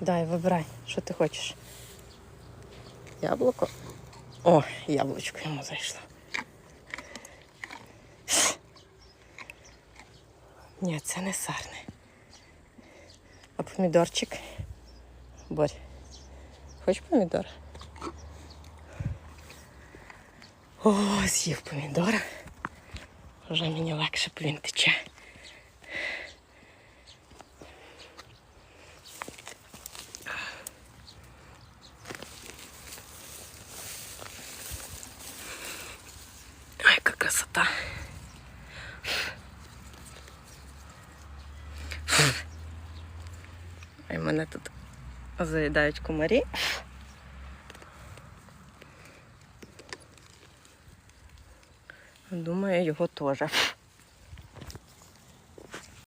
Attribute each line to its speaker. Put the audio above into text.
Speaker 1: Дай, вибирай, що ти хочеш. Яблуко. О, яблучко йому зайшло. Ні, це не сарне. А помідорчик. Борь. Хочеш помідор? О, з'їв помідора. Вже мені легше, бо він тече. Красота. Ай, мене тут заїдають комарі. Думаю, його теж.